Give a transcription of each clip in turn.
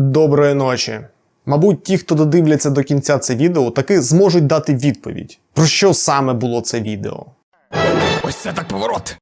Доброї ночі. Мабуть, ті, хто додивляться до кінця це відео, таки зможуть дати відповідь. Про що саме було це відео? Ось це так поворот.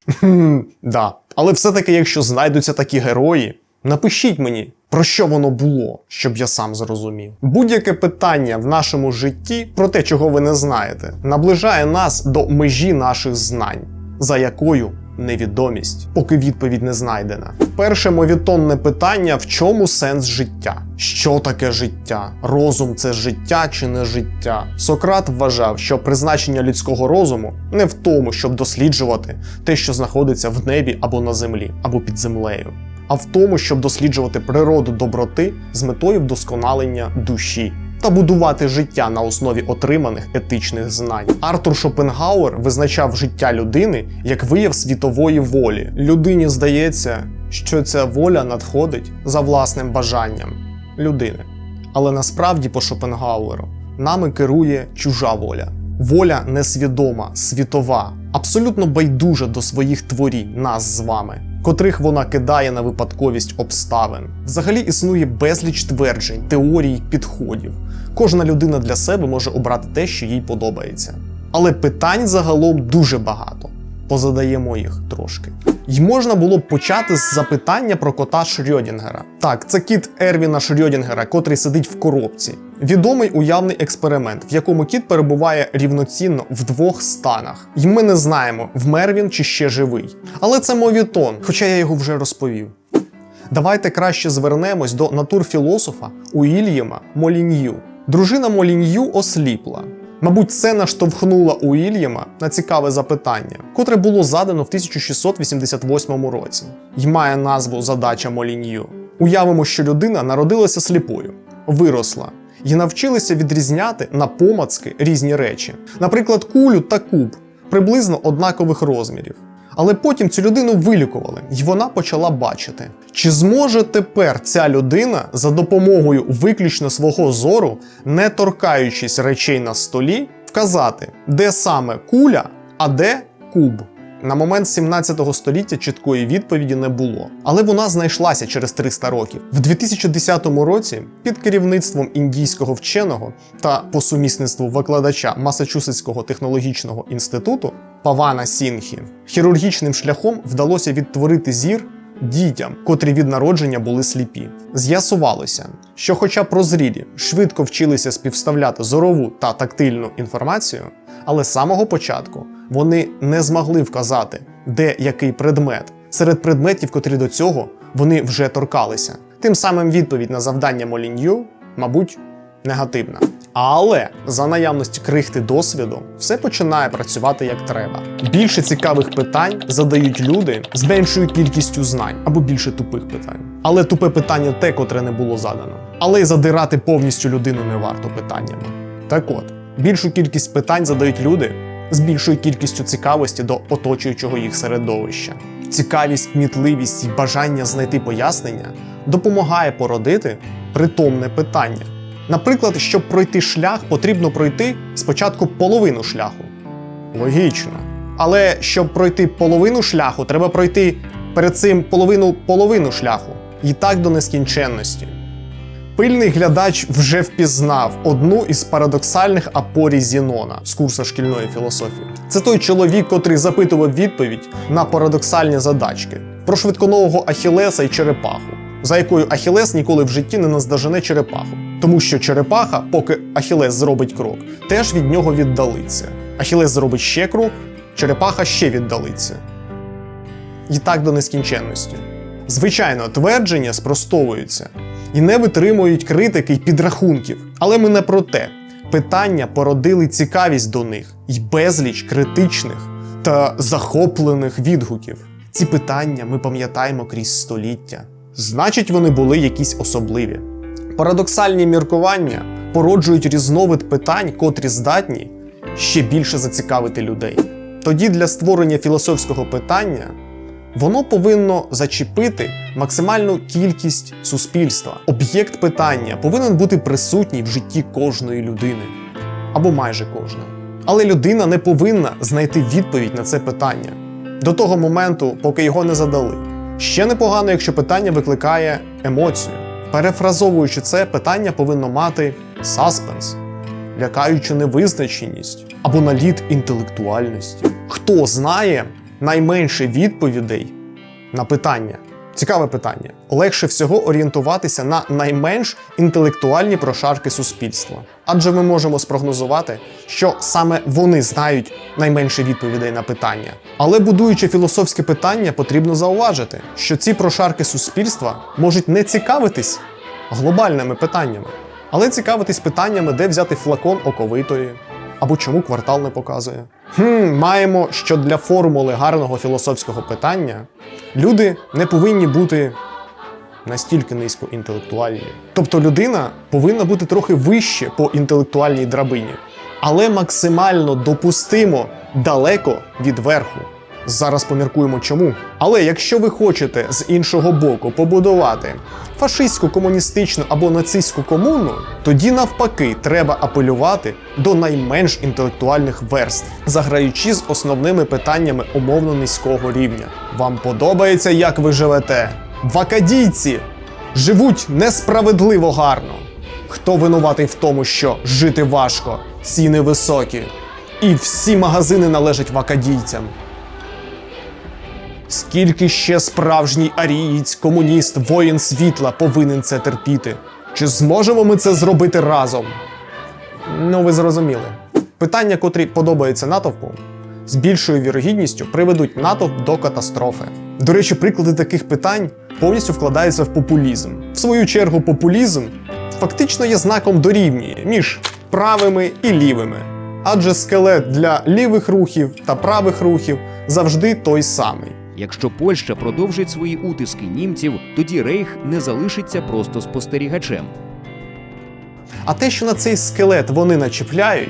Да. Але все-таки, якщо знайдуться такі герої, напишіть мені, про що воно було, щоб я сам зрозумів. Будь-яке питання в нашому житті про те, чого ви не знаєте, наближає нас до межі наших знань, за якою невідомість, поки відповідь не знайдена. Перше мовітонне питання: в чому сенс життя? Що таке життя? Розум це життя чи не життя? Сократ вважав, що призначення людського розуму не в тому, щоб досліджувати те, що знаходиться в небі або на землі, або під землею, а в тому, щоб досліджувати природу доброти з метою вдосконалення душі. Та будувати життя на основі отриманих етичних знань. Артур Шопенгауер визначав життя людини як вияв світової волі. Людині здається, що ця воля надходить за власним бажанням людини. Але насправді, по Шопенгауеру, нами керує чужа воля. Воля несвідома, світова, абсолютно байдужа до своїх творінь, нас з вами, котрих вона кидає на випадковість обставин. Взагалі існує безліч тверджень, теорій, підходів. Кожна людина для себе може обрати те, що їй подобається. Але питань загалом дуже багато. Позадаємо їх трошки. І можна було б почати з запитання про кота Шрьодінгера. Так, це кіт Ервіна Шрьодінгера, котрий сидить в коробці. Відомий уявний експеримент, в якому кіт перебуває рівноцінно в двох станах. І ми не знаємо, вмер він чи ще живий. Але це мовітон, хоча я його вже розповів. Давайте краще звернемось до натурфілософа Уільяма Молінью. Дружина Молінью осліпла. Мабуть, це наштовхнуло Уільяма на цікаве запитання, котре було задано в 1688 році, і має назву Задача Молінью. Уявимо, що людина народилася сліпою, виросла і навчилася відрізняти на помацки різні речі, наприклад, кулю та куб приблизно однакових розмірів. Але потім цю людину вилікували, і вона почала бачити. Чи зможе тепер ця людина за допомогою виключно свого зору, не торкаючись речей на столі, вказати, де саме куля, а де куб? На момент 17 століття чіткої відповіді не було, але вона знайшлася через 300 років. В 2010 році під керівництвом індійського вченого та по сумісництву викладача Масачусетського технологічного інституту Павана Сінхі хірургічним шляхом вдалося відтворити зір дітям, котрі від народження були сліпі. З'ясувалося, що, хоча прозрілі швидко вчилися співставляти зорову та тактильну інформацію, але з самого початку вони не змогли вказати, де який предмет серед предметів, котрі до цього вони вже торкалися. Тим самим відповідь на завдання Молінью, мабуть, негативна. Але за наявності крихти досвіду все починає працювати як треба. Більше цікавих питань задають люди з меншою кількістю знань або більше тупих питань. Але тупе питання те, котре не було задано. Але й задирати повністю людину не варто питаннями. Так от, більшу кількість питань задають люди з більшою кількістю цікавості до оточуючого їх середовища. Цікавість, кмітливість і бажання знайти пояснення допомагає породити притомне питання. Наприклад, щоб пройти шлях, потрібно пройти спочатку половину шляху. Логічно. Але щоб пройти половину шляху, треба пройти перед цим половину половину шляху. І так до нескінченності. Пильний глядач вже впізнав одну із парадоксальних апорій Зінона з курсу шкільної філософії. Це той чоловік, котрий запитував відповідь на парадоксальні задачки про швидконового Ахілеса і черепаху, за якою Ахілес ніколи в житті не наздожене черепаху. Тому що черепаха, поки Ахілес зробить крок, теж від нього віддалиться. Ахілес зробить ще крок, черепаха ще віддалиться. І так до нескінченності. Звичайно, твердження спростовуються і не витримують критики й підрахунків. Але ми не про те. Питання породили цікавість до них і безліч критичних та захоплених відгуків. Ці питання ми пам'ятаємо крізь століття. Значить, вони були якісь особливі. Парадоксальні міркування породжують різновид питань, котрі здатні ще більше зацікавити людей. Тоді для створення філософського питання воно повинно зачепити максимальну кількість суспільства. Об'єкт питання повинен бути присутній в житті кожної людини або майже кожної. Але людина не повинна знайти відповідь на це питання до того моменту, поки його не задали. Ще непогано, якщо питання викликає емоцію. Перефразовуючи це, питання повинно мати саспенс, лякаючу невизначеність або наліт інтелектуальності. Хто знає найменше відповідей на питання? Цікаве питання. Легше всього орієнтуватися на найменш інтелектуальні прошарки суспільства. Адже ми можемо спрогнозувати, що саме вони знають найменше відповідей на питання. Але будуючи філософське питання, потрібно зауважити, що ці прошарки суспільства можуть не цікавитись глобальними питаннями, але цікавитись питаннями, де взяти флакон оковитої, або чому квартал не показує. Хм, маємо, що для формули гарного філософського питання люди не повинні бути настільки низькоінтелектуальні. Тобто людина повинна бути трохи вище по інтелектуальній драбині, але максимально допустимо далеко від верху. Зараз поміркуємо чому. Але якщо ви хочете з іншого боку побудувати фашистську, комуністичну або нацистську комуну, тоді навпаки треба апелювати до найменш інтелектуальних верств, заграючи з основними питаннями умовно низького рівня. Вам подобається, як ви живете? Вакадійці живуть несправедливо гарно. Хто винуватий в тому, що жити важко, ціни високі, і всі магазини належать вакадійцям? Скільки ще справжній арієць, комуніст, воїн світла повинен це терпіти? Чи зможемо ми це зробити разом? Ну, ви зрозуміли. Питання, котрі подобаються натовпу, з більшою вірогідністю приведуть натовп до катастрофи. До речі, приклади таких питань повністю вкладаються в популізм. В свою чергу, популізм фактично є знаком дорівнює між правими і лівими. Адже скелет для лівих рухів та правих рухів завжди той самий. Якщо Польща продовжить свої утиски німців, тоді Рейх не залишиться просто спостерігачем. А те, що на цей скелет вони начіпляють,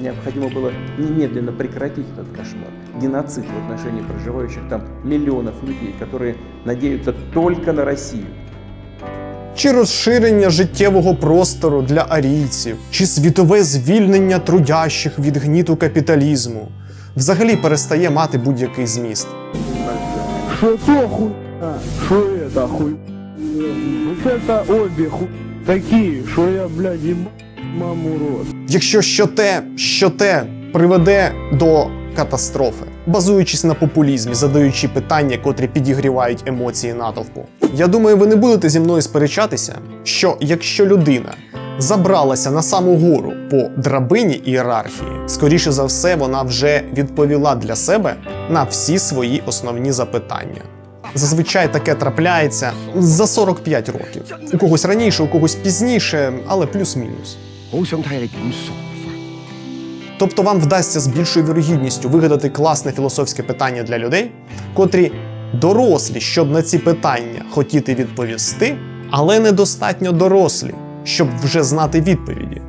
Необходимо было немедленно прекратить этот кошмар. Геноцид в отношении проживающих там миллионов людей, которые надеются только на Россию. чи розширення життєвого простору для арійців, чи світове звільнення трудящих від гніту капіталізму, взагалі перестає мати будь-який зміст. Что то хуй, что это хуй. Вот это обе хуй такие, что я, блядь, еб... маму рот. Якщо що те, що те приведе до катастрофи, базуючись на популізмі, задаючи питання, котрі підігрівають емоції натовпу. Я думаю, ви не будете зі мною сперечатися, що якщо людина забралася на саму гору по драбині ієрархії, скоріше за все, вона вже відповіла для себе на всі свої основні запитання. Зазвичай таке трапляється за 45 років. У когось раніше, у когось пізніше, але плюс-мінус. Тобто вам вдасться з більшою вірогідністю вигадати класне філософське питання для людей, котрі дорослі, щоб на ці питання хотіти відповісти, але недостатньо дорослі, щоб вже знати відповіді.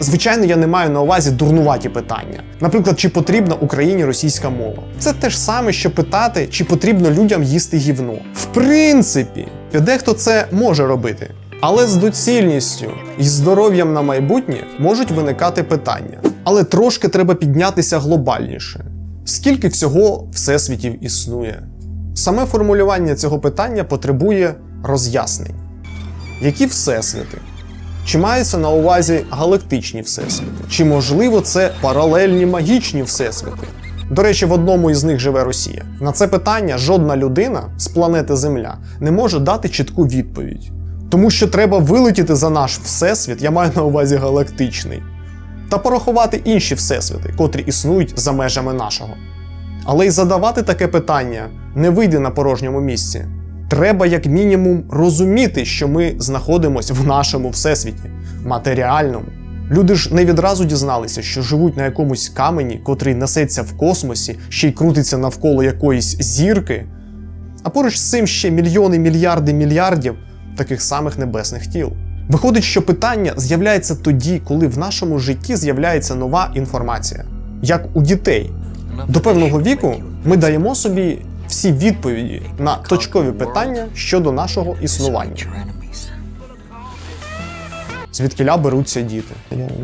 Звичайно, я не маю на увазі дурнуваті питання. Наприклад, чи потрібна Україні російська мова? Це те ж саме, що питати, чи потрібно людям їсти гівно. В принципі, дехто це може робити. Але з доцільністю і здоров'ям на майбутнє можуть виникати питання. Але трошки треба піднятися глобальніше. Скільки всього всесвітів існує? Саме формулювання цього питання потребує роз'яснень. Які всесвіти? Чи мається на увазі галактичні всесвіти? Чи можливо це паралельні магічні всесвіти? До речі, в одному із них живе Росія. На це питання жодна людина з планети Земля не може дати чітку відповідь. Тому що треба вилетіти за наш всесвіт, я маю на увазі галактичний, та порахувати інші всесвіти, котрі існують за межами нашого. Але й задавати таке питання не вийде на порожньому місці. Треба, як мінімум, розуміти, що ми знаходимося в нашому всесвіті, матеріальному. Люди ж не відразу дізналися, що живуть на якомусь камені, котрий несеться в космосі, ще й крутиться навколо якоїсь зірки. А поруч з цим ще мільйони, мільярди мільярдів таких самих небесних тіл. Виходить, що питання з'являється тоді, коли в нашому житті з'являється нова інформація, як у дітей. До певного віку ми даємо собі всі відповіді на точкові питання щодо нашого існування. Звідкиля беруться діти?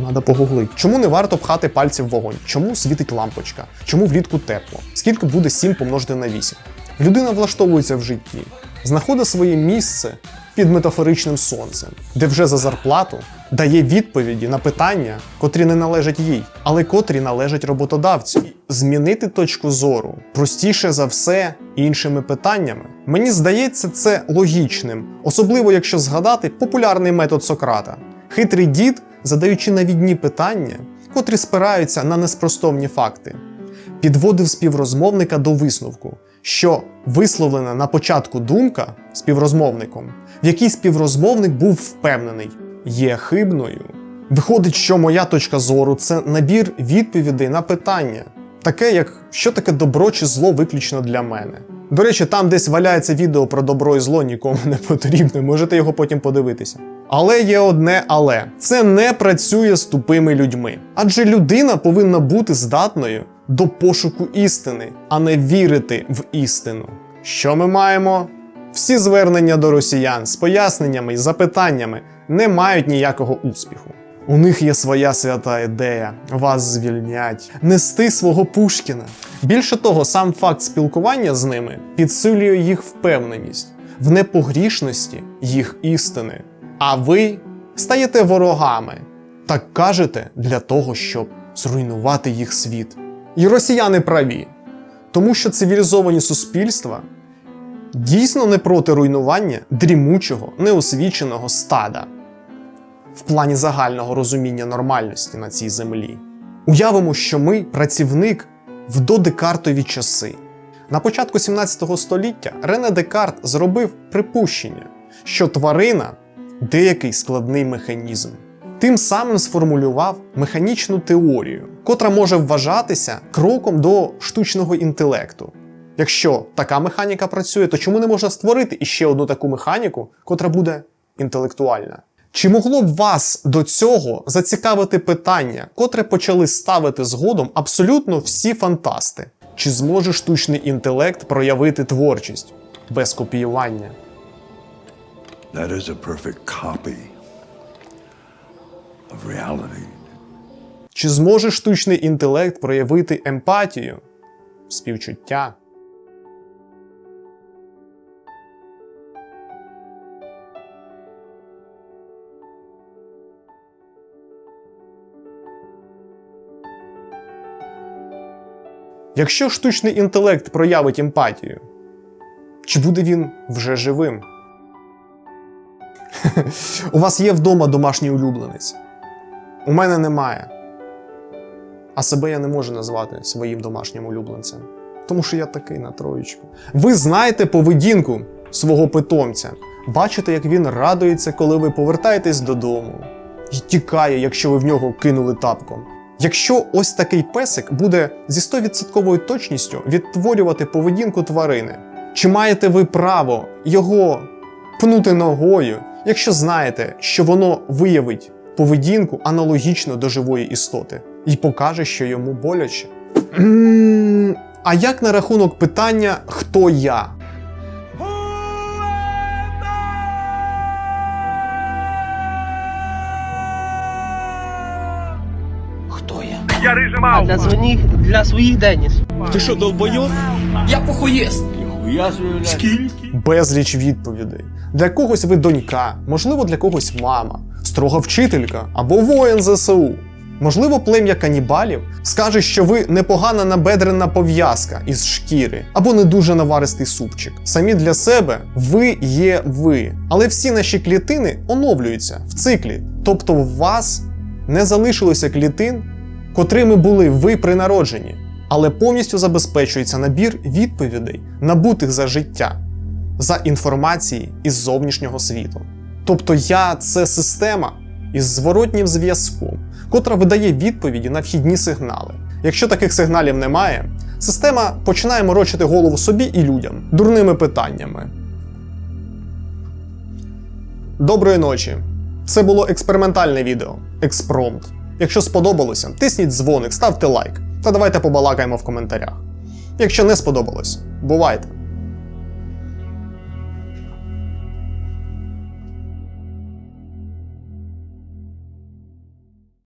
Треба погуглити. Чому не варто пхати пальці в вогонь? Чому світить лампочка? Чому влітку тепло? Скільки буде 7 помножити на 8? Людина влаштовується в житті, знаходить своє місце під метафоричним сонцем, де вже за зарплату дає відповіді на питання, котрі не належать їй, але котрі належать роботодавцю. Змінити точку зору простіше за все іншими питаннями. Мені здається, це логічним, особливо якщо згадати популярний метод Сократа. Хитрий дід, задаючи навідні питання, котрі спираються на неспростовні факти, підводив співрозмовника до висновку, що висловлена на початку думка співрозмовником, в якій співрозмовник був впевнений, є хибною. Виходить, що моя точка зору це набір відповідей на питання, таке як що таке добро чи зло виключно для мене. До речі, там десь валяється відео про добро і зло, нікому не потрібне, можете його потім подивитися. Але є одне але це не працює з тупими людьми. Адже людина повинна бути здатною до пошуку істини, а не вірити в істину. Що ми маємо? Всі звернення до росіян з поясненнями і запитаннями не мають ніякого успіху. У них є своя свята ідея вас звільнять, нести свого Пушкіна. Більше того, сам факт спілкування з ними підсилює їх впевненість в непогрішності їх істини. А ви стаєте ворогами, так кажете для того, щоб зруйнувати їх світ. І росіяни праві, тому що цивілізовані суспільства дійсно не проти руйнування дрімучого, неосвіченого стада в плані загального розуміння нормальності на цій землі. Уявимо, що ми працівник в додекартові часи. На початку 17 століття Рене Декарт зробив припущення, що тварина деякий складний механізм. Тим самим сформулював механічну теорію, котра може вважатися кроком до штучного інтелекту. Якщо така механіка працює, то чому не можна створити іще одну таку механіку, котра буде інтелектуальна? Чи могло б вас до цього зацікавити питання, котре почали ставити згодом абсолютно всі фантасти? Чи зможе штучний інтелект проявити творчість без копіювання? That is a perfect copy of reality. Чи зможе штучний інтелект проявити емпатію, співчуття? Якщо штучний інтелект проявить емпатію, чи буде він вже живим? У вас є вдома домашній улюбленець. У мене немає. А себе я не можу назвати своїм домашнім улюбленцем. Тому що я такий на троєчку. Ви знаєте поведінку свого питомця. Бачите, як він радується, коли ви повертаєтесь додому, і тікає, якщо ви в нього кинули тапком. Якщо ось такий песик буде зі 100% точністю відтворювати поведінку тварини, чи маєте ви право його пнути ногою, якщо знаєте, що воно виявить поведінку аналогічно до живої істоти і покаже, що йому боляче? А як на рахунок питання хто я? А для своїх, для своїх Деніс. Безліч відповідей. Для когось ви донька, можливо, для когось мама, строга вчителька або воїн ЗСУ. Можливо, плем'я канібалів скаже, що ви непогана набедрена пов'язка із шкіри або не дуже наваристий супчик. Самі для себе ви є ви. Але всі наші клітини оновлюються в циклі. Тобто в вас не залишилося клітин, котрими були ви при народженні, але повністю забезпечується набір відповідей, набутих за життя, за інформації із зовнішнього світу. Тобто я це система із зворотнім зв'язком, котра видає відповіді на вхідні сигнали. Якщо таких сигналів немає, система починає морочити голову собі і людям дурними питаннями. Доброї ночі! Це було експериментальне відео, експромт. Якщо сподобалося, тисніть дзвоник, ставте лайк та давайте побалакаємо в коментарях. Якщо не сподобалось, бувайте!